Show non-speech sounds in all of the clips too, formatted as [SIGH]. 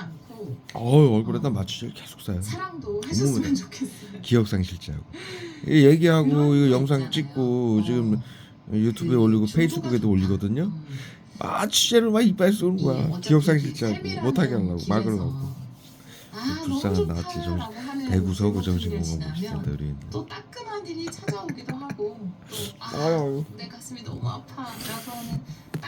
않고 어우 얼굴에다 맞추질 계속 써요. 사랑도 하셨으면. 좋겠어요. 기억 상실자하고 이 얘기하고 이거 거 영상. 찍고 어. 지금 유튜브에 그 올리고 페이스북에도. 올리거든요. 음. 아 취재를 막 이빨 쏘는 이 거야. 어차피 기억 상실자하고 삶이라는 못하게 하려고 막 길에서 그러고. 아, 불쌍한 너무 나치 정- 좋다라고 하는 대구 서구 생각들을 정신건강복지센터 지나면 의료인. 또 따끔한 일이 찾아오기도 하고 또 아, 아유. 내 가슴이 너무 아파라고 하는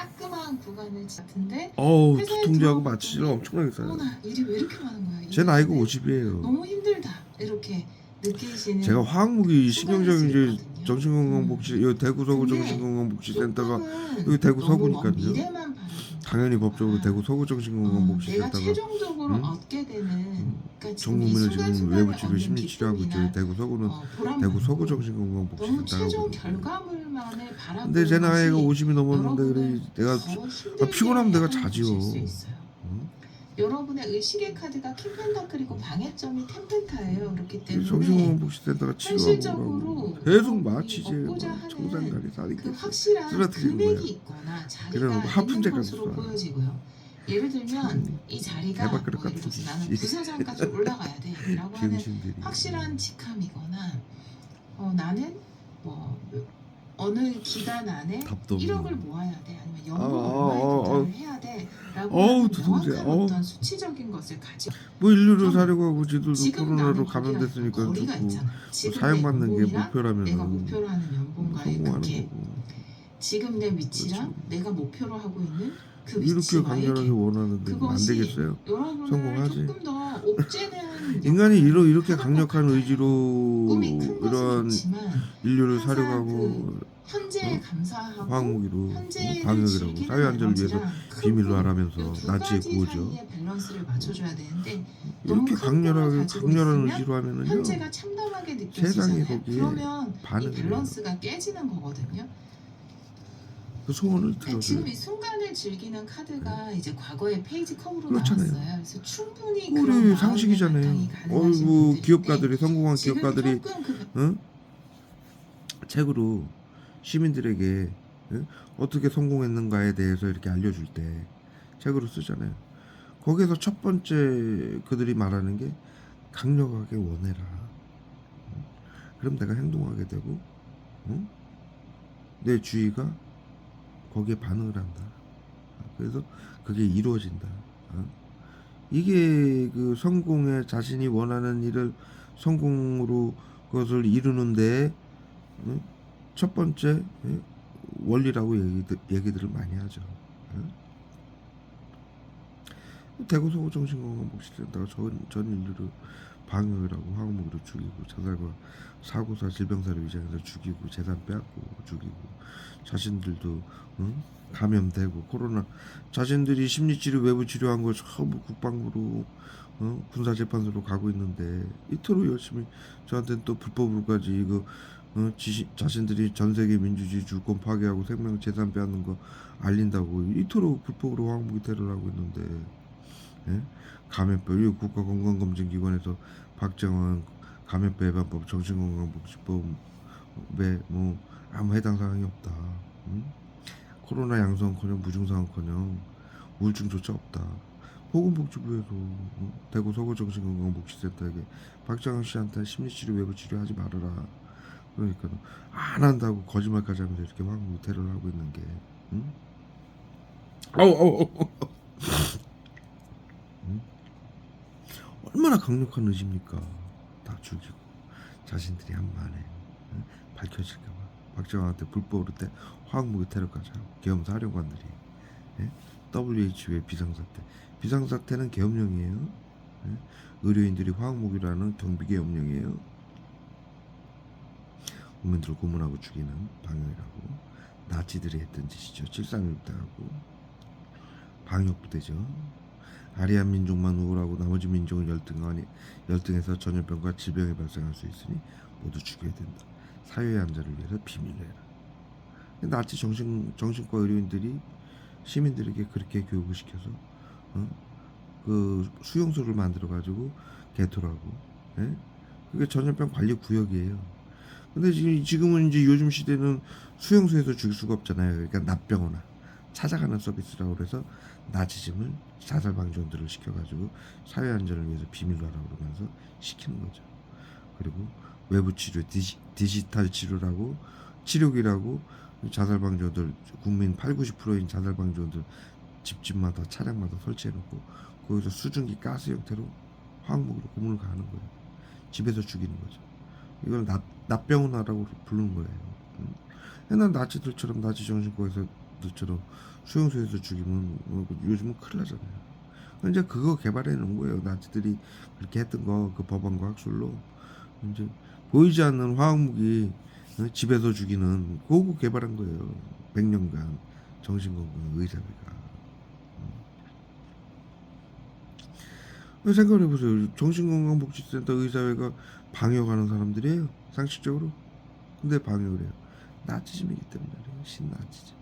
따끔한 구간을 같은데 어우 두통제하고 마취를 엄청나게 써요. 어머나 일이 왜 이렇게 많은 거야 제 나이가 이게 50이에요. 너무 힘들다 이렇게 느끼시는 제가 화학무기 있거든요. 정신건강복지 여기 대구 서구 근데 정신건강복지센터가 여기 대구 너무 먼 서구니까요. 미래만 당연히 법적으로 거야. 대구 서구 어, 내가 정신건강복지센터가 최종적으로 음? 얻게 되는 그러니까 지금 이 전국민을 지금 순간순간을 외부 치료 얻는 심리 치료하고 있죠. 기쁨이나 대구 서구는 어, 보람 대구 서구 말고 너무 최종 바라보는 근데 제 나이가 것이 50이 넘었는데 그래 내가 더 아, 피곤하면 내가 자지요. 여러분의 의식의 카드가 킹펜타클이고 방해점이 템펜타예요. 그렇기 때문에 정신건강 복지센터가 치료하고 현실적으로 계속 하는 청산가리 살이 그 확실한 금액이 거예요. 있거나 자리가 하품 있는 것으로 쏴. 보여지고요. 예를 들면 참, 이 자리가 뭐 예를 들어서 나는. 부사장까지 올라가야 돼라고 [LAUGHS] 하는 확실한 직함이거나 어, 나는 뭐 어느 기간 안에 답도 1억을 없는 모아야 돼 아니면 아, 연봉 아, 얼마에 아, 도달을 아. 해야 돼라고 어우, 하는 두통제. 명확한 어우. 어떤 수치적인 것을 가지고 뭐 인류를 좀 사려고 하고 지들도 지금 코로나로 나는 감염됐으니까 거리가 죽고 있잖아. 지금 내 사용받는 게 목표라면 내가 목표로 하는 연봉과의 성공하는 그게 거고 지금 내 위치랑 그렇죠. 내가 목표로 하고 있는 그 이렇게 강렬하게 갭. 원하는데 안 그것이 되겠어요? 여러분을 성공하지. 조금 더 옥죄는 [LAUGHS] 인간이 이러, 이렇게 강력한. 의지로 이런 인류를 사려고 하고 현재에 어? 감사하고 현재를 방역이라고 즐기는 사회 안전을 위해서 비밀로 꿈, 하라면서 이두 나치의 구호죠. 사이의 밸런스를 맞춰줘야 되는데 너무 이렇게 강렬하게 강렬한 의지로 하면은요 현재가 참담하게 세상이 느껴지잖아요. 거기에 그러면 이. 밸런스가 깨지는 거거든요. 그 소원을 들어줘요. 지금 이 순간을 즐기는 카드가 이제 과거의 페이지 컵으로 그렇잖아요. 나왔어요. 그래서 충분히 그런 우리 마음의 상식이잖아요. 바탕이 가능하신 어이구 분들인데 기업가들이 성공한 지금 기업가들이 조금 그 응? 책으로 시민들에게 응? 어떻게 성공했는가에 대해서 이렇게 알려줄 때 책으로 쓰잖아요. 거기에서 첫 번째 그들이 말하는 게 강력하게 원해라. 응? 그럼 내가 행동하게 되고 응? 내 주위가 거기에 반응을 한다. 그래서 그게 이루어진다. 어? 이게 그 성공에 자신이 원하는 일을 성공으로 그것을 이루는데 어? 첫 번째 예? 원리라고 얘기들, 얘기들을 많이 하죠. 예? 대구 서구 정신건강 복지센터가 전, 전 인류를 방역이라고 화학무기로 죽이고 자살과 사고사 질병사를 위장해서 죽이고 재산 빼앗고 죽이고 자신들도 응? 감염되고 코로나 자신들이 심리치료 외부 치료한 걸 전부 국방부로 어? 군사재판소로 가고 있는데 이토록 열심히 저한테는 또 불법으로까지 이거 어? 지시, 자신들이 전 세계 민주주의 주권 파괴하고 생명 재산 빼앗는 거 알린다고 이토록 불법으로 화학무기 테러를 하고 있는데 예? 감염병 이 국가건강검진기관에서 박정원 감염병 예방법 정신건강복지법에 뭐 아무 해당 사항이 없다. 응? 코로나 양성커녕 무증상커녕 우울증조차 없다. 보건복지부에서 어? 대구 서구 정신건강복지센터에게 박정원 씨한테 심리치료 외부 치료 하지 말아라. 그러니까 안 한다고 거짓말까지 하면서 이렇게 황무 테러를 하고 있는 게 응? 아우 아우 아우. 응? 얼마나 강력한 의지입니까? 다 죽이고 자신들이 한 응? 밝혀질까봐 박정환한테 불법으로 때 화학무기 테러까지 하고 계엄 사령관들이 예? WHO의 비상사태 비상사태는 계엄령이에요 예? 의료인들이 화학무기라는 경비계엄령이에요 국민들을 고문하고 죽이는 방역이라고 나치들이 했던 짓이죠 731 때하고 방역부대죠 아리안 민족만 우월하고 나머지 민족은 열등하니 열등해서 전염병과 질병이 발생할 수 있으니 모두 죽여야 된다. 사회의 안전을 위해서 비밀로 해라. 나치 정신 정신과 의료인들이 시민들에게 그렇게 교육을 시켜서 어? 그 수용소를 만들어 가지고 개토라고 예? 그게 전염병 관리 구역이에요. 근데 지금 지금은 이제 요즘 시대는 수용소에서 죽일 수가 없잖아요. 그러니까 납병원아 찾아가는 서비스라고 그래서 나치즘을 자살 방지원들을 시켜가지고 사회 안전을 위해서 비밀로 하라고 그러면서 시키는 거죠. 그리고 외부 치료 디지, 디지털 치료라고 치료기라고 자살 방지원들 국민 8, 90%인 자살 방지원들 집집마다 차량마다 설치해 놓고 거기서 수증기 가스 형태로 화학무기로 고문을 가하는 거예요. 집에서 죽이는 거죠. 이걸 납, 납병원화라고 부르는 거예요. 음. 옛날 나치들처럼 나치 정신과에서 들처럼 수용소에서 죽이면 어, 요즘은 큰일 나잖아요. 이제 그거 개발해 놓은 거예요. 나치들이 그렇게 했던 거 그 법안과 학술로 이제 보이지 않는 화학무기 어, 집에서 죽이는 그거 개발한 거예요. 100년간 정신건강 의사회가. 음. 생각을 해보세요. 정신건강복지센터 의사회가 방역하는 사람들이에요. 상식적으로. 근데 방역을 해요. 나치즘이기 때문에. 신나치즘.